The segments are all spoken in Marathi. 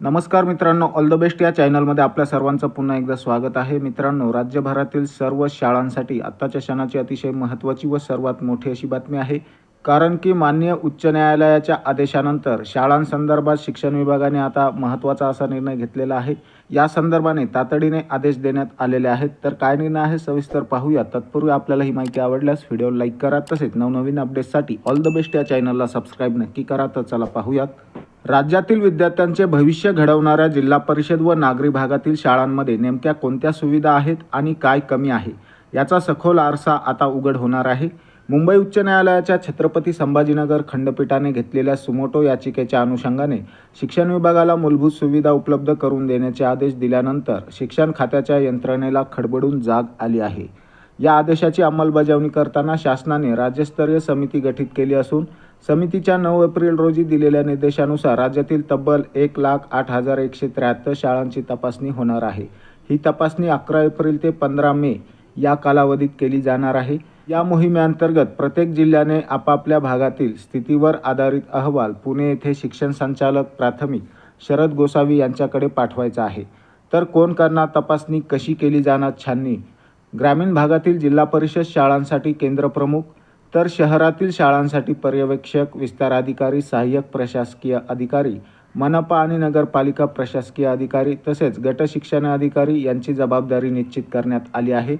नमस्कार मित्रांनो ऑल द बेस्ट या चॅनलमध्ये आपल्या सर्वांचं पुन्हा एकदा स्वागत आहे. मित्रांनो राज्यभरातील सर्व शाळांसाठी आत्ताच्या क्षणाची अतिशय महत्त्वाची व सर्वात मोठी अशी बातमी आहे. कारण की मान्य उच्च न्यायालयाच्या आदेशानंतर शाळांसंदर्भात शिक्षण विभागाने आता महत्त्वाचा असा निर्णय घेतलेला आहे. या संदर्भाने तातडीने आदेश देण्यात आलेले आहेत. तर काय निर्णय आहे सविस्तर पाहूया. तत्पूर्वी आपल्याला ही माहिती आवडल्यास व्हिडिओ लाईक करा. तसेच नवनवीन अपडेट्ससाठी ऑल द बेस्ट या चॅनलला सबस्क्राईब नक्की करा. तर चला पाहूयात. राज्यातील विद्यार्थ्यांचे भविष्य घडवणाऱ्या जिल्हा परिषद व नागरी भागातील शाळांमध्ये नेमक्या कोणत्या सुविधा आहेत आणि काय कमी आहे? याचा सखोल आरसा आता उघड होणार आहे. मुंबई उच्च न्यायालयाच्या छत्रपती संभाजीनगर खंडपीठाने घेतलेल्या सुमोटो याचिकेच्या अनुषंगाने शिक्षण विभागाला मूलभूत सुविधा उपलब्ध करून देण्याचे आदेश दिल्यानंतर शिक्षण खात्याच्या यंत्रणेला खडबडून जाग आली आहे. या आदेशाची अंमलबजावणी करताना शासनाने राज्यस्तरीय समिती गठीत केली असून समितीच्या नऊ एप्रिल रोजी दिलेल्या निर्देशानुसार राज्यातील तब्बल एक लाख आठ हजार एकशे त्र्याहत्तर शाळांची तपासणी होणार आहे. ही तपासणी अकरा एप्रिल ते पंधरा मे या कालावधीत केली जाणार आहे. या मोहिमेअंतर्गत प्रत्येक जिल्ह्याने आपापल्या भागातील स्थितीवर आधारित अहवाल पुणे येथे शिक्षण संचालक प्राथमिक शरद गोसावी यांच्याकडे पाठवायचा आहे. तर कोण करणार तपासणी कशी केली जाणार छाननी? ग्रामीण भागातील जिल्हा परिषद शाळांसाठी केंद्रप्रमुख तर शहरातील शाळांसाठी पर्यवेक्षक विस्तार अधिकारी सहाय्यक प्रशासकीय अधिकारी मनपा आणि नगरपालिका प्रशासकीय अधिकारी तसेच गट शिक्षण अधिकारी यांची जबाबदारी निश्चित करण्यात आली आहे.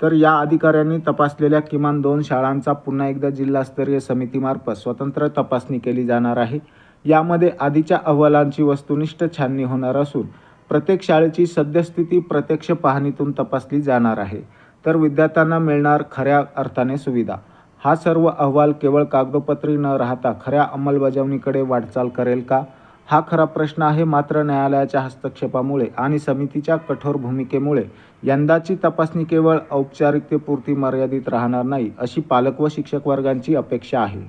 तर या अधिकाऱ्यांनी तपासलेल्या किमान दोन शाळांचा पुन्हा एकदा जिल्हास्तरीय समितीमार्फत स्वतंत्र तपासणी केली जाणार आहे. यामध्ये आधीच्या अहवालांची वस्तुनिष्ठ छाननी होणार असून प्रत्येक शाळेची सद्यस्थिती प्रत्यक्ष पाहणीतून तपासली जाणार आहे. तर विद्यार्थ्यांना मिळणार खऱ्या अर्थाने सुविधा. हा सर्व अहवाल केवळ कागदोपत्री न राहता खऱ्या अंमलबजावणीकडे वाटचाल करेल का? हा खरा प्रश्न आहे मात्र न्यायालयाच्या हस्तक्षेपामुळे आणि समितीच्या कठोर भूमिकेमुळे. यंदाची तपासणी केवळ औपचारिकतेपुरती मर्यादित राहणार नाही अशी पालक व शिक्षक वर्गांची अपेक्षा आहे.